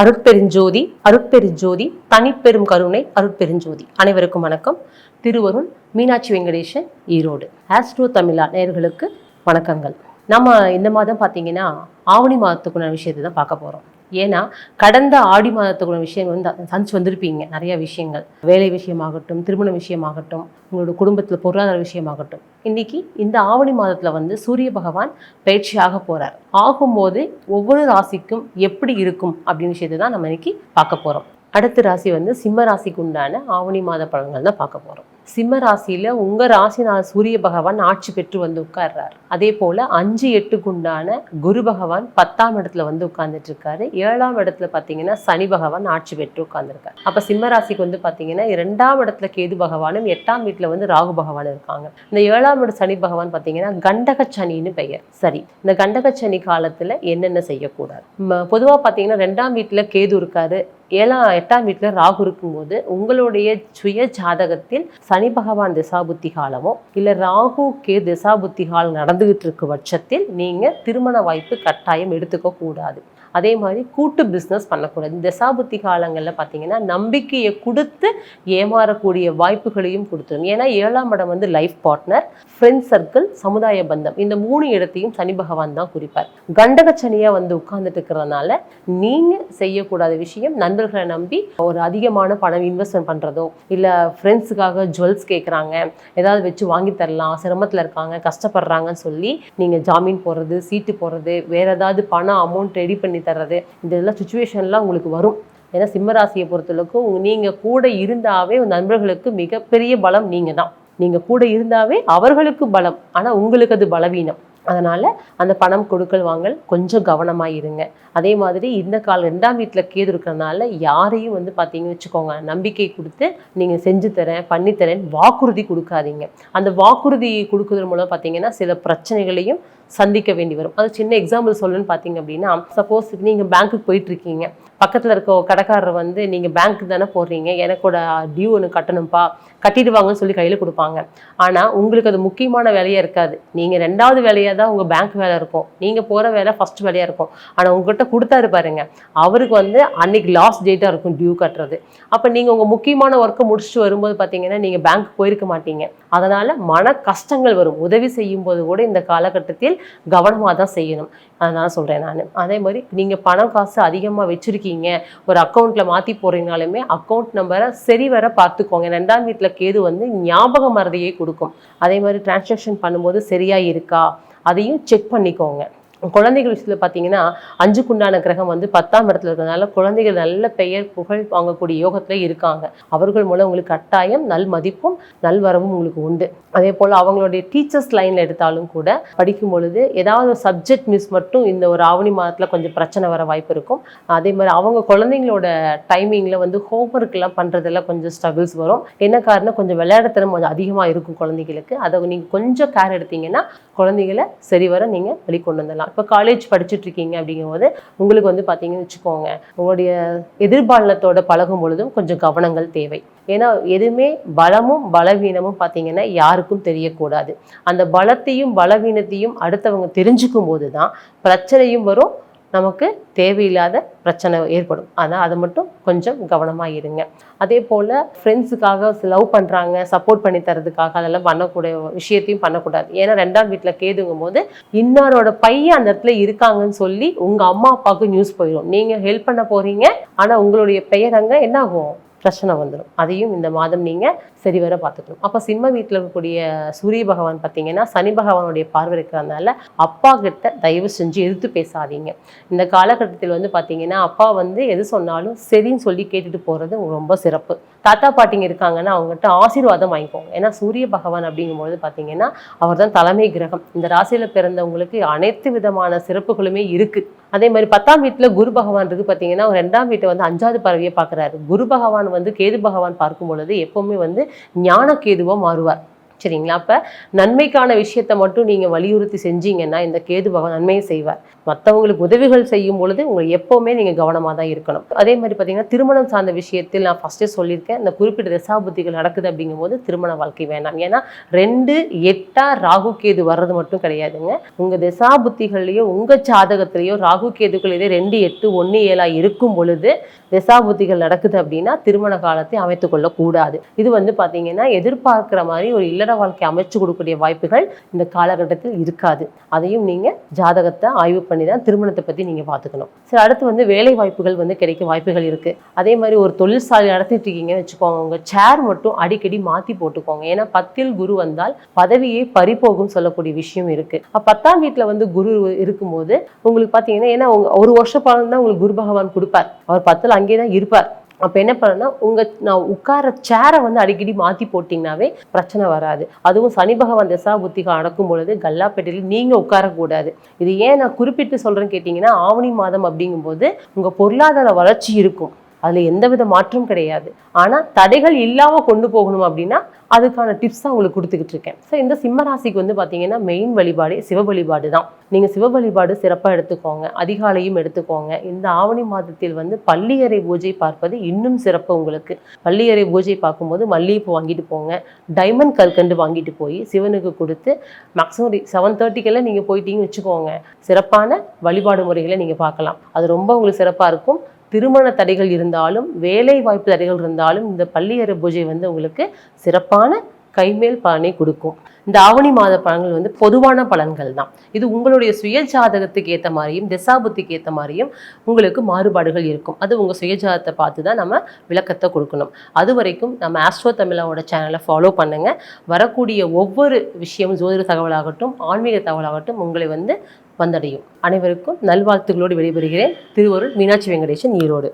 அருட்பெருஞ்சோதி அருட்பெருஞ்சோதி தனிப்பெரும் கருணை அருட்பெருஞ்சோதி. அனைவருக்கும் வணக்கம். திருவருள் மீனாட்சி வெங்கடேசன் ஈரோடு. ஆஸ்ட்ரோ தமிழா நேர்களுக்கு வணக்கங்கள். நம்ம இந்த மாதம் பார்த்தீங்கன்னா ஆவணி மாதத்துக்குள்ள விஷயத்தை தான் பார்க்க போகிறோம் ஏன்னா கடந்த ஆடி மாதத்துக்குள்ள விஷயம் வந்து சந்திச்சு வந்திருப்பீங்க நிறைய விஷயங்கள். வேலை விஷயமாகட்டும் திருமண விஷயமாகட்டும் உங்களோட குடும்பத்தில் பொருளாதார விஷயமாகட்டும். இன்னைக்கு இந்த ஆவணி மாதத்தில் வந்து சூரிய பகவான் பயிற்சியாக போகிறார் ஆகும்போது ஒவ்வொரு ராசிக்கும் எப்படி இருக்கும் அப்படின்னு விஷயத்தை தான் நம்ம இன்னைக்கு பார்க்க போகிறோம் அடுத்த ராசி வந்து சிம்ம ராசிக்கு உண்டான ஆவணி மாத பழங்கள் தான் பார்க்க போகிறோம் சிம்ம ராசியில் உங்கள் ராசினால் சூரிய பகவான் ஆட்சி பெற்று வந்து உட்கார்றார். அதே போல் அஞ்சு எட்டுக்குண்டான குரு பகவான் பத்தாம் இடத்துல வந்து உட்கார்ந்துட்டு இருக்காரு ஏழாம் இடத்துல பார்த்தீங்கன்னா சனி பகவான் ஆட்சி பெற்று உட்கார்ந்துருக்காரு. அப்போ சிம்ம ராசிக்கு வந்து பார்த்தீங்கன்னா இரண்டாம் இடத்துல கேது பகவானும் எட்டாம் வீட்டில் வந்து ராகு பகவான் இருக்காங்க. இந்த ஏழாம் இட சனி பகவான் பார்த்தீங்கன்னா கண்டக சனின்னு பெயர். சரி இந்த கண்டக சனி காலத்தில் என்னென்ன செய்யக்கூடாது? பொதுவாக பார்த்தீங்கன்னா ரெண்டாம் வீட்டில் கேது இருக்காரு. ஏழாம் எட்டாம் வீட்டில் ராகு இருக்கும்போது உங்களுடைய சுய ஜாதகத்தில் சனி பகவான் திசாபுத்தி காலமோ இல்லை ராகு கே திசாபுத்தி காலம் நடந்துகிட்டு இருக்க பட்சத்தில் நீங்கள் திருமண வாய்ப்பு கட்டாயம் எடுத்துக்க கூடாது அதே மாதிரி கூட்டு பிஸ்னஸ் பண்ணக்கூடாது. தசாபுத்தி திசாபுத்தி காலங்களில் பார்த்தீங்கன்னா நம்பிக்கையை கொடுத்து ஏமாறக்கூடிய வாய்ப்புகளையும் கொடுத்துரும். ஏன்னா ஏழாம் இடம் வந்து லைஃப் பார்ட்னர் ஃப்ரெண்ட் சர்க்கிள் சமுதாய பந்தம். இந்த மூணு இடத்தையும் சனி பகவான் தான் குறிப்பார். கண்டக சனியாக வந்து உட்கார்ந்துட்டு இருக்கிறதுனால நீங்கள் செய்யக்கூடாத விஷயம் நண்பர்களை நம்பி ஒரு அதிகமான பணம் இன்வெஸ்ட்மெண்ட் பண்ணுறதோ இல்லை ஃப்ரெண்ட்ஸுக்காக ஜுவல்ஸ் கேட்குறாங்க ஏதாவது வச்சு வாங்கி தரலாம் சிரமத்தில் இருக்காங்க கஷ்டப்படுறாங்கன்னு சொல்லி நீங்கள் ஜாமீன் போடுறது சீட்டு போடுறது வேறு ஏதாவது பணம் அமௌண்ட் ரெடி பண்ணி தர்றது. இதெல்லாம் சுச்சுவேஷன்லாம் உங்களுக்கு வரும். ஏன்னா சிம்மராசியை பொறுத்தளவுக்கு நீங்கள் கூட இருந்தாவே நண்பர்களுக்கு மிகப்பெரிய பலம் நீங்கள் தான் நீங்கள் கூட இருந்தாவே அவர்களுக்கு பலம். ஆனால் உங்களுக்கு அது பலவீனம். அதனால் அந்த பணம் கொடுக்கல் வாங்கல் கொஞ்சம் கவனமாக இருங்க. அதே மாதிரி இந்த கால ரெண்டாம் வீட்டில் கேது இருக்கிறதுனால யாரையும் வந்து பார்த்தீங்கன்னு வச்சுக்கோங்க நம்பிக்கை கொடுத்து நீங்கள் செஞ்சு தரேன் பண்ணித்தரேன் வாக்குறுதி கொடுக்காதீங்க. அந்த வாக்குறுதி கொடுக்குறது மூலம் பார்த்தீங்கன்னா சில பிரச்சனைகளையும் சந்திக்க வேண்டி வரும். அது சின்ன எக்ஸாம்பிள் சொல்லுன்னு பார்த்தீங்க அப்படின்னா சப்போஸ் நீங்கள் பேங்க்குக்கு போயிட்டு இருக்கீங்க. பக்கத்தில் இருக்க கடைக்காரர் வந்து நீங்கள் பேங்க்கு தானே போடுறீங்க எனக்கோட டியூ ஒன்று கட்டணும்ப்பா கட்டிடுவாங்கன்னு சொல்லி கையில் கொடுப்பாங்க. ஆனால் உங்களுக்கு அது முக்கியமான வேலையாக இருக்காது. நீங்கள் ரெண்டாவது வேலையாக தான் உங்கள் பேங்க் வேலை இருக்கும். நீங்கள் போகிற வேலை ஃபஸ்ட்டு வேலையாக இருக்கும். ஆனால் உங்ககிட்ட கொடுத்தாரு பாருங்க. அவருக்கு வந்து அன்னைக்கு லாஸ்ட் டேட்டாக இருக்கும் டியூ கட்டுறது. அப்போ நீங்கள் உங்கள் முக்கியமான ஒர்க்கை முடிச்சுட்டு வரும்போது பார்த்தீங்கன்னா நீங்கள் பேங்க் போயிருக்க மாட்டீங்க. அதனால் மன கஷ்டங்கள் வரும். உதவி செய்யும்போது கூட இந்த காலகட்டத்தில் கவனமாக தான் செய்யணும். அதனால் சொல்கிறேன் நான். அதே மாதிரி நீங்கள் பணம் காசு அதிகமாக வச்சுருக்கீங்க. ஒரு அக்கௌண்ட்டில் மாற்றி போகிறீங்கனாலுமே அக்கௌண்ட் நம்பரை சரி வர பார்த்துக்கோங்க. ரெண்டாம் வீட்டில் கேது வந்து ஞாபக மறதியை கொடுக்கும். அதே மாதிரி டிரான்சாக்ஷன் பண்ணும்போது சரியாக இருக்கா? அதையும் செக் பண்ணிக்கோங்க. குழந்தைகள் விஷயத்தில் பார்த்தீங்கன்னா அஞ்சுக்குண்டான கிரகம் வந்து பத்தாம் இடத்துல இருக்கிறதுனால குழந்தைகள் நல்ல பெயர் புகழ் வாங்கக்கூடிய யோகத்தில் இருக்காங்க. அவர்கள் மூலம் உங்களுக்கு கட்டாயம் நல் மதிப்பும் நல்வரவும் உங்களுக்கு உண்டு. அதே போல் அவங்களுடைய டீச்சர்ஸ் லைனில் எடுத்தாலும் கூட படிக்கும் பொழுது ஏதாவது ஒரு சப்ஜெக்ட் மிஸ் மட்டும் இந்த ஒரு ஆவணி மாதத்தில் கொஞ்சம் பிரச்சனை வர வாய்ப்பு இருக்கும். அதே மாதிரி அவங்க குழந்தைங்களோட டைமிங்கில் வந்து ஹோம்ஒர்க்லாம் பண்ணுறதெல்லாம் கொஞ்சம் ஸ்ட்ரகிள்ஸ் வரும். என்ன காரணம்? கொஞ்சம் விளையாடத்தனம் கொஞ்சம் அதிகமாக இருக்கும் குழந்தைகளுக்கு. அதை நீங்கள் கொஞ்சம் கேர் எடுத்தீங்கன்னா குழந்தைகளை சரிவர நீங்கள் வெளிக்கொண்டு வந்துடலாம். இப்போ காலேஜ் படிச்சுட்டு இருக்கீங்க அப்படிங்கும்போது உங்களுக்கு வந்து பார்த்தீங்கன்னு வச்சுக்கோங்க உங்களுடைய எதிர்பாலனத்தோட பழகும் பொழுதும் கொஞ்சம் கவனங்கள் தேவை. ஏன்னா எதுவுமே பலமும் பலவீனமும் பார்த்தீங்கன்னா யாருக்கும் தெரியக்கூடாது. அந்த பலத்தையும் பலவீனத்தையும் அடுத்தவங்க தெரிஞ்சுக்கும் போது தான் பிரச்சனையும் வரும் நமக்கு தேவையில்லாத பிரச்சனை ஏற்படும். ஆனால் அது மட்டும் கொஞ்சம் கவனமாக இருங்க. அதே போல் ஃப்ரெண்ட்ஸுக்காக லவ் பண்ணுறாங்க சப்போர்ட் பண்ணி தரதுக்காக அதெல்லாம் பண்ணக்கூடிய விஷயத்தையும் பண்ணக்கூடாது. ஏன்னா ரெண்டாம் வீட்டில் கேதுங்கும் போது இன்னாரோட பையன் அந்த இடத்துல இருக்காங்கன்னு சொல்லி உங்கள் அம்மா அப்பாவுக்கு நியூஸ் போயிடும் நீங்கள் ஹெல்ப் பண்ண போகிறீங்க ஆனால் உங்களுடைய பெயர் அங்கே என்ன ஆகும் பிரச்சனை வந்துடும் அதையும் இந்த மாதம் நீங்கள் சரிவர பார்த்துக்கணும். அப்போ சிம்ம வீட்டில் இருக்கக்கூடிய சூரிய பகவான் பார்த்தீங்கன்னா சனி பகவானுடைய பார்வை இருக்கிறதுனால அப்பா கிட்ட தயவு செஞ்சு எதிர்த்து பேசாதீங்க. இந்த காலகட்டத்தில் வந்து பார்த்தீங்கன்னா அப்பா வந்து எது சொன்னாலும் சரின்னு சொல்லி கேட்டுட்டு போகிறது ரொம்ப சிறப்பு. தாத்தா பாட்டிங்க இருக்காங்கன்னா அவங்ககிட்ட ஆசீர்வாதம் வாங்கிக்கோங்க. ஏன்னா சூரிய பகவான் அப்படிங்கும்பொழுது பார்த்தீங்கன்னா அவர் தான் தலைமை கிரகம். இந்த ராசியில் பிறந்தவங்களுக்கு அனைத்து விதமான சிறப்புகளுமே இருக்குது அதே மாதிரி பத்தாம் வீட்டில் குரு பகவான் இருக்குது பார்த்தீங்கன்னா ரெண்டாம் வீட்டை வந்து அஞ்சாவது பறவையை பார்க்குறாரு. குரு பகவான் வந்து கேது பகவான் பார்க்கும் பொழுது எப்பவுமே வந்து ஞான கேதுவா மாறுவார். சரிங்களா? அப்போ நன்மைக்கான விஷயத்தை மட்டும் நீங்கள் வலியுறுத்தி செஞ்சீங்கன்னா இந்த கேது பகவான் நன்மையை செய்வார். மற்றவங்களுக்கு உதவிகள் செய்யும் பொழுது உங்களை எப்போவுமே நீங்கள் கவனமாக தான் இருக்கணும். அதே மாதிரி பார்த்தீங்கன்னா திருமணம் சார்ந்த விஷயத்தில் நான் ஃபஸ்ட்டே சொல்லியிருக்கேன் இந்த குறிப்பிட்ட தசாபுத்திகள் நடக்குது அப்படிங்கும்போது திருமண வாழ்க்கை வேண்டாம். ஏன்னா ரெண்டு எட்டாக ராகு கேது வர்றது மட்டும் கிடையாதுங்க. உங்கள் தசாபுத்திகள்லையோ உங்கள் சாதகத்திலையோ ராகு கேதுக்கள் இதே ரெண்டு எட்டு ஒன்று ஏழாக இருக்கும் பொழுது தசாபுத்திகள் நடக்குது அப்படின்னா திருமண காலத்தை அமைத்துக்கொள்ளக்கூடாது இது வந்து பார்த்தீங்கன்னா எதிர்பார்க்குற மாதிரி ஒரு இல்லற வாழ்க்கை அமைச்சு கொடுக்கக்கூடிய வாய்ப்புகள் இந்த காலகட்டத்தில் இருக்காது. அதையும் நீங்கள் ஜாதகத்தை ஆய்வு பண்ணி தான் திருமணத்தை பற்றி நீங்கள் பார்த்துக்கணும். சரி அடுத்து வந்து வேலை வாய்ப்புகள் வந்து கிடைக்க வாய்ப்புகள் இருக்குது அதே மாதிரி ஒரு தொழிற்சாலை நடத்திட்டு இருக்கீங்கன்னு வச்சுக்கோங்க. உங்கள் சேர் மட்டும் அடிக்கடி மாற்றி போட்டுக்கோங்க. ஏன்னா பத்தில் குரு வந்தால் பதவியே பறிபோகும் சொல்லக்கூடிய விஷயம் இருக்குது அப்போ பத்தாம் வீட்டில் வந்து குரு இருக்கும்போது உங்களுக்கு பார்த்தீங்கன்னா ஏன்னா ஒரு வருஷ பலன் தான் உங்களுக்கு குரு பகவான் கொடுப்பார். அவர் பத்தில் அங்கேயே தான் இருப்பார். அப்போ என்ன பண்ணணும்னா உங்கள் நான் உட்கார சேரை வந்து அடிக்கடி மாற்றி போட்டிங்கனாவே பிரச்சனை வராது. அதுவும் சனி பகவான் தசா புத்திகள் அடக்கும் பொழுது கல்லாப்பேட்டையில் நீங்கள் உட்காரக்கூடாது. இது ஏன் நான் குறிப்பிட்டு சொல்கிறேன்னு கேட்டிங்கன்னா ஆவணி மாதம் அப்படிங்கும்போது உங்கள் பொருளாதார வளர்ச்சி இருக்கும். அதில் எந்தவித மாற்றம் கிடையாது. ஆனால் தடைகள் இல்லாமல் கொண்டு போகணும் அப்படின்னா அதுக்கான டிப்ஸ் தான் உங்களுக்கு கொடுத்துக்கிட்டு இருக்கேன். ஸோ இந்த சிம்ம ராசிக்கு வந்து பார்த்தீங்கன்னா மெயின் வழிபாடே சிவ வழிபாடு தான். நீங்கள் சிவ வழிபாடு சிறப்பாக எடுத்துக்கோங்க. அதிகாலையும் எடுத்துக்கோங்க. இந்த ஆவணி மாதத்தில் வந்து பள்ளியறை பூஜை பார்ப்பது இன்னும் சிறப்பு உங்களுக்கு. பள்ளியறை பூஜை பார்க்கும்போது மல்லிகைப்பூ வாங்கிட்டு போங்க. டைமண்ட் கற்கண்டு வாங்கிட்டு போய் சிவனுக்கு கொடுத்து மேக்ஸிமம் செவன் தேர்ட்டிக்கெல்லாம் நீங்கள் போயிட்டீங்கன்னு வச்சுக்கோங்க. சிறப்பான வழிபாடு முறைகளை நீங்கள் பார்க்கலாம். அது ரொம்ப உங்களுக்கு சிறப்பாக இருக்கும். திருமண தடைகள் இருந்தாலும் வேலை வாய்ப்பு தடைகள் இருந்தாலும் இந்த பள்ளியறை பூஜை வந்து உங்களுக்கு சிறப்பான கைமேல் பலனை கொடுக்கும். இந்த ஆவணி மாத பலன்கள் வந்து பொதுவான பலன்கள் தான். இது உங்களுடைய சுய ஜாதகத்துக்கு ஏற்ற மாதிரியும் திசாபுத்திக்கு ஏற்ற மாதிரியும் உங்களுக்கு மாறுபாடுகள் இருக்கும். அது உங்கள் சுயஜாதத்தை பார்த்து தான் நம்ம விளக்கத்தை கொடுக்கணும். அது வரைக்கும் நம்ம ஆஸ்ட்ரோ தமிழாவோட சேனலை ஃபாலோ பண்ணுங்கள் வரக்கூடிய ஒவ்வொரு விஷயமும் ஜோதிட தகவலாகட்டும் ஆன்மீக தகவலாகட்டும் உங்களை வந்து வந்தடையும். அனைவருக்கும் நல்வாழ்த்துகளோடு விடைபெறுகிறேன். திருவருள் மீனாட்சி வெங்கடேசன் ஈரோடு.